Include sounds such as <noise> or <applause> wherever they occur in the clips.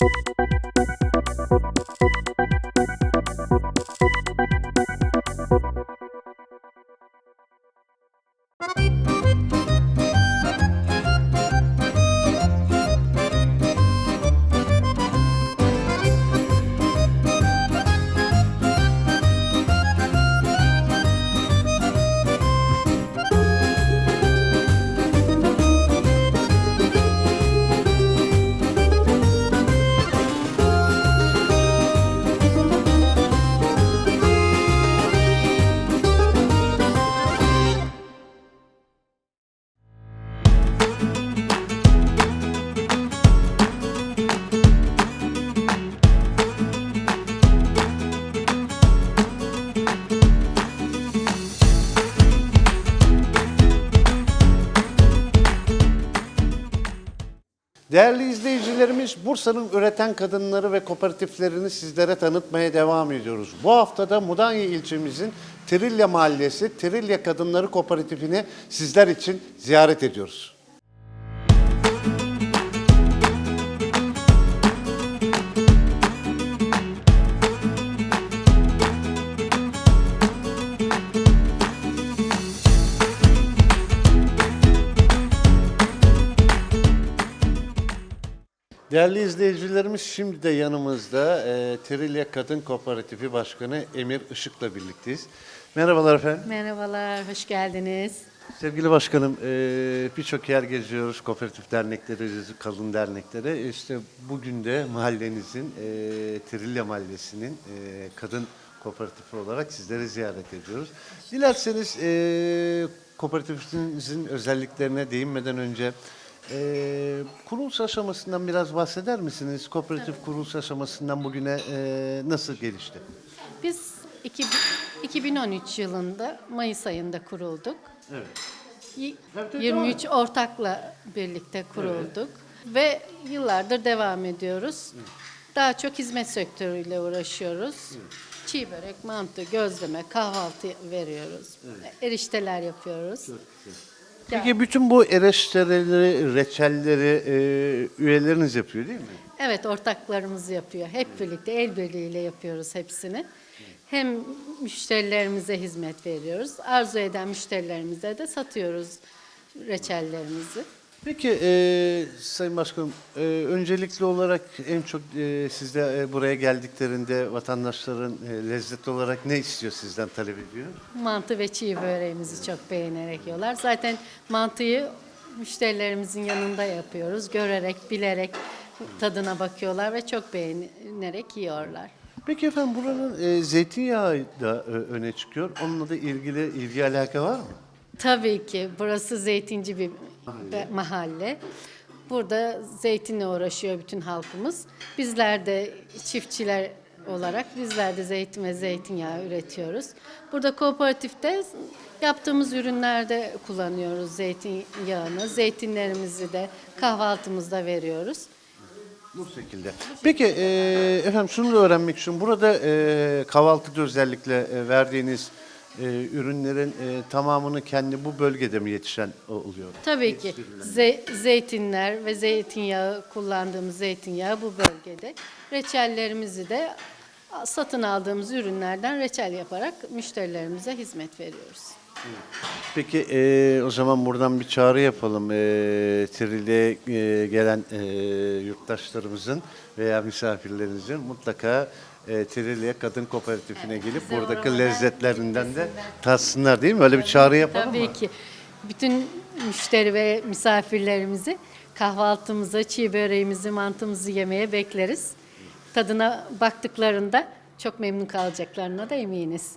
you Değerli izleyicilerimiz, Bursa'nın üreten kadınları ve kooperatiflerini sizlere tanıtmaya devam ediyoruz. Bu haftada Mudanya ilçemizin Trilya Mahallesi Trilya Kadınları Kooperatifini sizler için ziyaret ediyoruz. Değerli izleyicilerimiz şimdi de yanımızda e, Trilya Kadın Kooperatifi Başkanı Emir Işık'la birlikteyiz. Merhabalar efendim. Merhabalar, hoş geldiniz. Sevgili başkanım, e, birçok yer geziyoruz, kooperatif dernekleri, kadın dernekleri. İşte bugün de mahallenizin, e, Trilya Mahallesi'nin e, kadın kooperatifi olarak sizleri ziyaret ediyoruz. Dilerseniz e, kooperatifimizin özelliklerine değinmeden önce e, kuruluş aşamasından biraz bahseder misiniz? Kooperatif kuruluş aşamasından bugüne e, nasıl gelişti? Biz iki- 2013 yılında Mayıs ayında kurulduk. Evet. Y- Evet, evet, 23 ortakla birlikte kurulduk ve yıllardır devam ediyoruz. Daha çok hizmet sektörüyle uğraşıyoruz. Çiğ börek, mantı, gözleme, kahvaltı veriyoruz. Erişteler yapıyoruz. Peki bütün bu erişteleri, reçelleri e, üyeleriniz yapıyor değil mi? Evet, ortaklarımız yapıyor. Hep birlikte el birliğiyle yapıyoruz hepsini. Hem müşterilerimize hizmet veriyoruz. Arzu eden müşterilerimize de satıyoruz reçellerimizi. Peki e, Sayın Başkanım, e, öncelikli olarak en çok e, sizde e, buraya geldiklerinde vatandaşların e, lezzet olarak ne istiyor sizden talep ediyor? Mantı ve çiğ böreğimizi çok beğenerek yiyorlar. Zaten mantıyı müşterilerimizin yanında yapıyoruz. Görerek, bilerek tadına bakıyorlar ve çok beğenerek yiyorlar. Peki efendim buranın e, zeytinyağı da e, öne çıkıyor. Onunla da ilgili ilgi alaka var mı? Tabii ki burası zeytinci bir mahalle. mahalle. Burada zeytinle uğraşıyor bütün halkımız. Bizler de çiftçiler olarak bizler de zeytin ve zeytinyağı üretiyoruz. Burada kooperatifte yaptığımız ürünlerde kullanıyoruz zeytinyağını. Zeytinlerimizi de kahvaltımızda veriyoruz. Bu şekilde. Peki e, efendim şunu da öğrenmek istiyorum. Burada e, kahvaltıda özellikle e, verdiğiniz e, ürünlerin e, tamamını kendi bu bölgede mi yetişen oluyor? Tabii ki ze- zeytinler ve zeytinyağı kullandığımız zeytinyağı bu bölgede. Reçellerimizi de satın aldığımız ürünlerden reçel yaparak müşterilerimize hizmet veriyoruz. Peki e, o zaman buradan bir çağrı yapalım. E, Trilya'ya e, gelen e, yurttaşlarımızın veya misafirlerinizin mutlaka e, Trilya Kadın Kooperatifine gelip bize buradaki lezzetlerinden de tatsınlar değil mi? Öyle bir çağrı yapalım mı? Tabii ki bütün müşteri ve misafirlerimizi kahvaltımıza, çiğ böreğimizi, mantımızı yemeye bekleriz. Tadına baktıklarında çok memnun kalacaklarına da eminiz.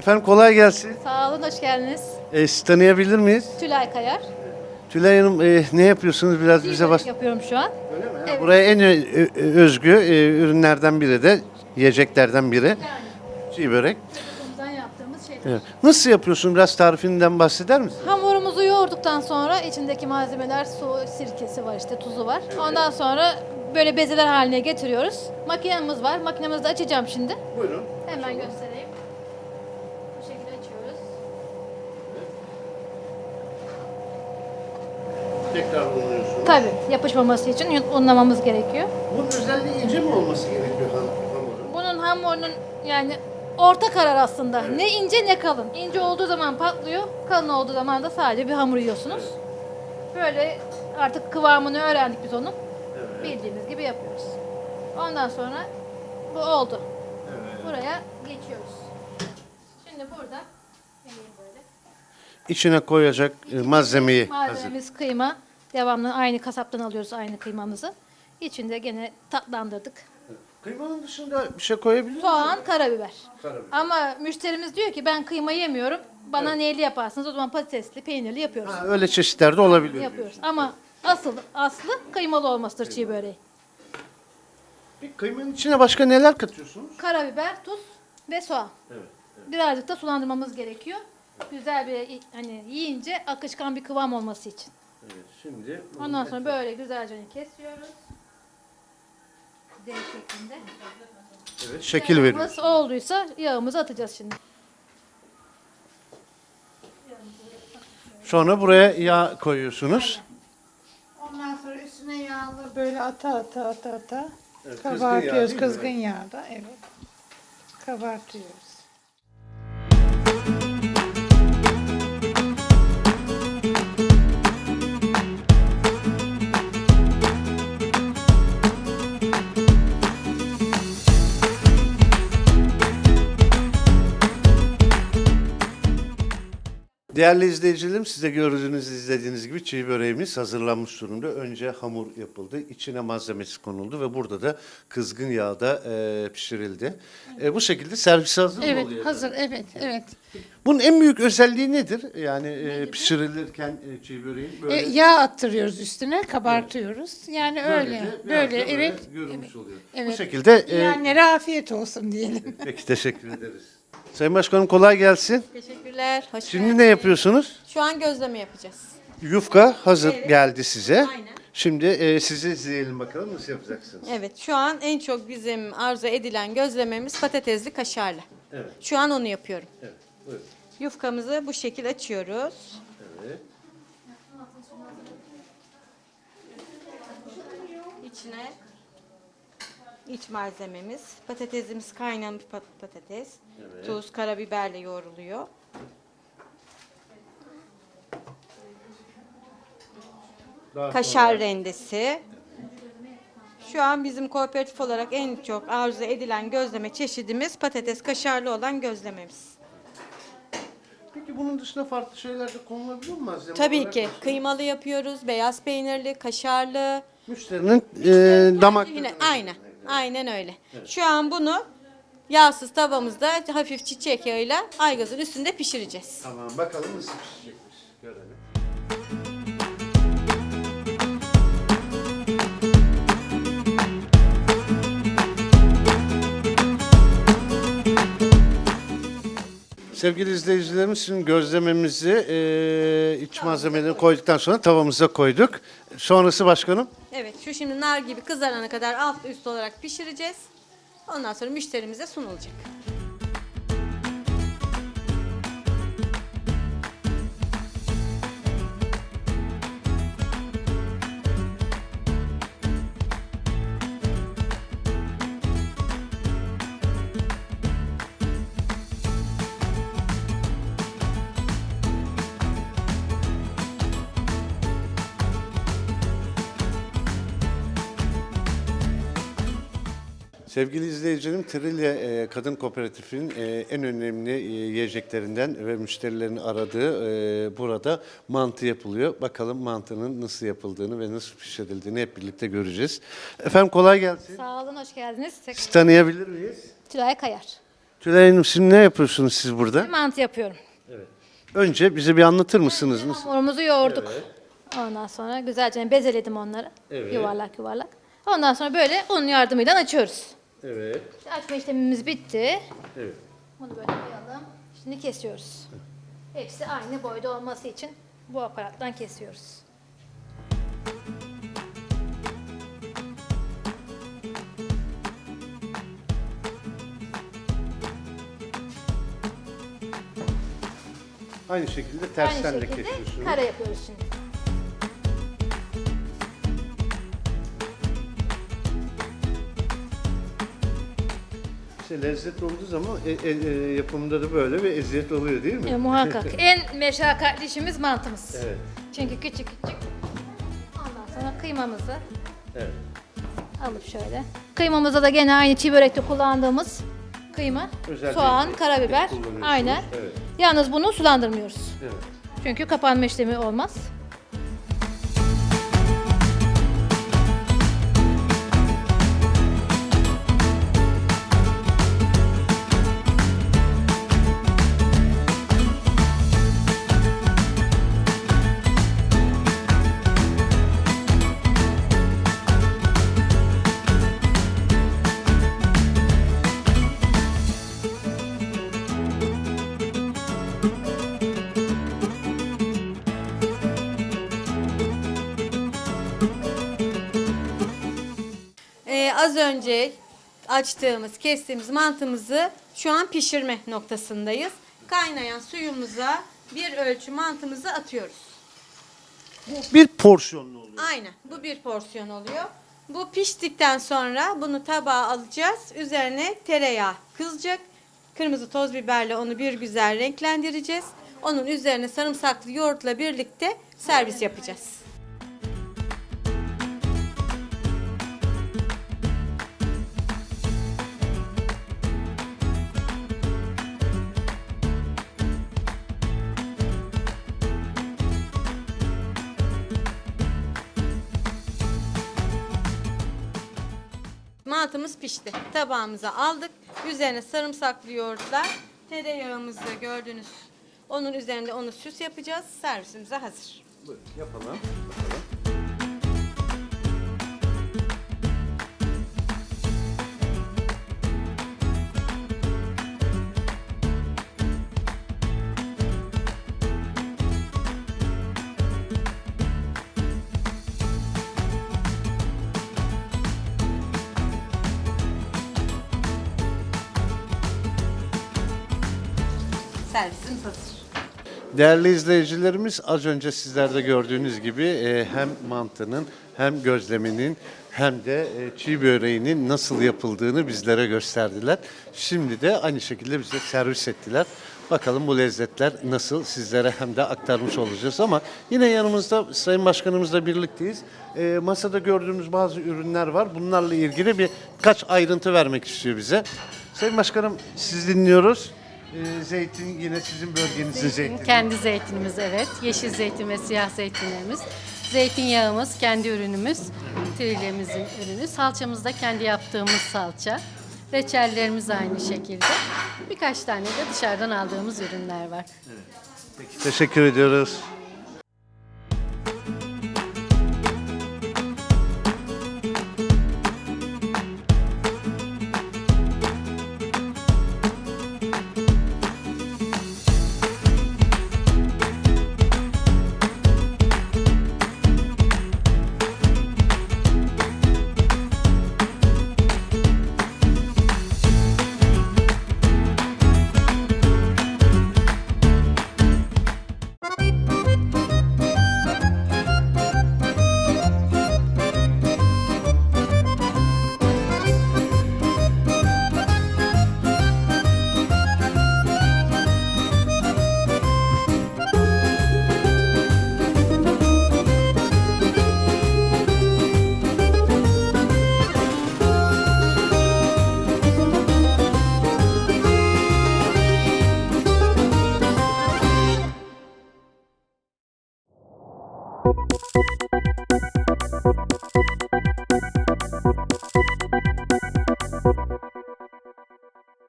Efendim kolay gelsin. Sağ olun, hoş geldiniz. E, sizi tanıyabilir miyiz? Tülay Kayar. Tülay Hanım e, ne yapıyorsunuz? Biraz bize bas. yapıyorum şu an. Buraya en ö- ö- özgü e, ürünlerden biri de yiyeceklerden biri. Çiğ börek. Bundan yaptığımız şey. Evet. Nasıl yapıyorsun? Biraz tarifinden bahseder misin? Hamurumuzu yoğurduk. yoğurduktan sonra içindeki malzemeler su, sirkesi var işte tuzu var. Ondan sonra böyle bezeler haline getiriyoruz. Makinemiz var. Makinemizi de açacağım şimdi. Buyurun. Hemen göstereyim. Bu şekilde açıyoruz. Tekrar unuyorsunuz. Tabii yapışmaması için unlamamız gerekiyor. Bunun özelliği ince mi olması gerekiyor ham- hamurun? Bunun hamurunun yani orta karar aslında. Ne ince ne kalın. İnce olduğu zaman patlıyor, kalın olduğu zaman da sadece bir hamur yiyorsunuz. Böyle artık kıvamını öğrendik biz onun. Bildiğimiz gibi yapıyoruz. Ondan sonra bu oldu. Buraya geçiyoruz. Şimdi burada. İçine koyacak e, malzemeyi hazır. Malzememiz kıyma. Devamlı aynı kasaptan alıyoruz aynı kıymamızı. İçinde gene tatlandırdık. Kıymanın dışında bir şey koyabilir miyiz? Soğan, karabiber. Karabiber. Ama müşterimiz diyor ki ben kıyma yemiyorum. Bana neyli yaparsınız? O zaman patatesli, peynirli yapıyoruz. Ha, öyle çeşitler de olabilir. Yapıyoruz. Ama asıl aslı kıymalı olmasıdır çiğ böreği. Bir kıymanın içine başka neler katıyorsunuz? Karabiber, tuz ve soğan. Birazcık da sulandırmamız gerekiyor. Güzel bir hani yiyince akışkan bir kıvam olması için. Evet, şimdi Ondan sonra böyle güzelce kesiyoruz. D şeklinde. evet, şekil veriyoruz. Yağımız olduysa yağımızı atacağız şimdi. Sonra buraya yağ koyuyorsunuz. Ondan sonra üstüne yağlı böyle ata ata ata ata Evet, kızgın yağ kabartıyoruz değil mi? kızgın yağda evet. Kabartıyoruz. Değerli izleyicilerim size gördüğünüz izlediğiniz gibi çiğ böreğimiz hazırlanmış durumda. Önce hamur yapıldı, içine malzemesi konuldu ve burada da kızgın yağda e, pişirildi. E, bu şekilde servise hazır mı Evet, oluyor? hazır. Evet, evet. Bunun en büyük özelliği nedir? Yani e, pişirilirken e, çiğ böreğin böyle, E, yağ attırıyoruz üstüne, kabartıyoruz. Yani öyle, böylece böyle, biraz da evet. görünmüş oluyor. Bu evet. şekilde e, Yiyenlere afiyet olsun diyelim. peki teşekkür ederiz. Sayın Başkanım kolay gelsin. Teşekkürler. Hoş Şimdi geldin. ne yapıyorsunuz? Şu an gözleme yapacağız. Yufka hazır geldi size. Aynen. Şimdi e, sizi izleyelim bakalım nasıl yapacaksınız. Evet, şu an en çok bizim arzu edilen gözlememiz patatesli kaşarlı. Evet. Şu an onu yapıyorum. Evet. Buyurun. Yufkamızı bu şekil açıyoruz. Evet. İçine iç malzememiz. Patatesimiz kaynamış pat- patates. Tuz, karabiberle yoğruluyor. Daha Kaşar sonra- rendesi. Şu an bizim kooperatif olarak en çok arzu edilen gözleme çeşidimiz patates kaşarlı olan gözlememiz. Peki bunun dışında farklı şeyler de konulabilir mi malzeme Tabii olarak? ki kıymalı yapıyoruz, beyaz peynirli, kaşarlı. Müşterinin e, damak Yine aynen. Aynen öyle. Şu an bunu yağsız tavamızda hafif çiçek yağıyla aygazın üstünde pişireceğiz. Tamam bakalım nasıl pişecekmiş. Görelim. Sevgili izleyicilerimiz şimdi gözlememizi e, iç malzemelerini koyduktan sonra tavamıza koyduk. Sonrası başkanım? Evet, şu şimdi nar gibi kızarana kadar alt üst olarak pişireceğiz. Ondan sonra müşterimize sunulacak. Sevgili izleyicilerim, Trilya e, Kadın Kooperatifinin e, en önemli e, yiyeceklerinden ve müşterilerin aradığı burada mantı yapılıyor. Bakalım mantının nasıl yapıldığını ve nasıl pişirildiğini hep birlikte göreceğiz. Efendim kolay gelsin. Sağ olun, hoş geldiniz. Sizi tanıyabilir miyiz? Tülay Kayar. Tülay Hanım şimdi ne yapıyorsunuz siz burada? Mantı yapıyorum. Önce bize bir anlatır mısınız? Nasıl? Hamurumuzu yoğurduk. Ondan sonra güzelce bezeledim onları. Evet. Yuvarlak yuvarlak. Ondan sonra böyle un yardımıyla açıyoruz. Evet. İşte açma işlemimiz bitti. Evet. Bunu böyle koyalım. Şimdi kesiyoruz. Hepsi aynı boyda olması için Bu aparattan kesiyoruz. Aynı şekilde Aynı tersten de şekilde kesiyorsunuz. yapıyoruz şimdi. Lezzet olduğu zaman e, e, e, yapımında da böyle bir eziyet oluyor değil mi? E, muhakkak. <laughs> en meşakkatli işimiz mantımız. Evet. Çünkü küçük küçük. Ondan sonra kıymamızı Evet. alıp şöyle. Kıymamızda da gene aynı çiğ börekte kullandığımız kıyma, Özel soğan, bir karabiber. kullanıyorsunuz. Aynen. Evet. Yalnız bunu sulandırmıyoruz. Evet. Çünkü kapanma işlemi olmaz. Az önce açtığımız, kestiğimiz mantımızı şu an pişirme noktasındayız. Kaynayan suyumuza bir ölçü mantımızı atıyoruz. Bir porsiyonlu oluyor. Aynen. Bu bir porsiyon oluyor. Bu piştikten sonra bunu tabağa alacağız. Üzerine tereyağı kızacak. Kırmızı toz biberle onu bir güzel renklendireceğiz. Onun üzerine sarımsaklı yoğurtla birlikte servis yapacağız. Mantımız pişti. Tabağımıza aldık. Üzerine sarımsaklı yoğurtla tereyağımızı gördünüz. Onun üzerinde onu süs yapacağız. Servisimize hazır. Buyurun, yapalım. Değerli izleyicilerimiz az önce sizlerde gördüğünüz gibi e, hem mantının hem gözlemenin hem de e, çiğ böreğinin nasıl yapıldığını bizlere gösterdiler. Şimdi de aynı şekilde bize servis ettiler. Bakalım bu lezzetler nasıl sizlere hem de aktarmış olacağız ama yine yanımızda Sayın Başkanımızla birlikteyiz. E, masada gördüğümüz bazı ürünler var. Bunlarla ilgili birkaç ayrıntı vermek istiyor bize. Sayın Başkanım siz dinliyoruz. E, zeytin yine sizin bölgenizin zeytini. Kendi zeytinimiz evet. Yeşil zeytin ve siyah zeytinlerimiz. Zeytinyağımız kendi ürünümüz. Trilyemizin ürünü. Salçamız da kendi yaptığımız salça. Reçellerimiz aynı şekilde. Birkaç tane de dışarıdan aldığımız ürünler var. Peki, teşekkür ediyoruz.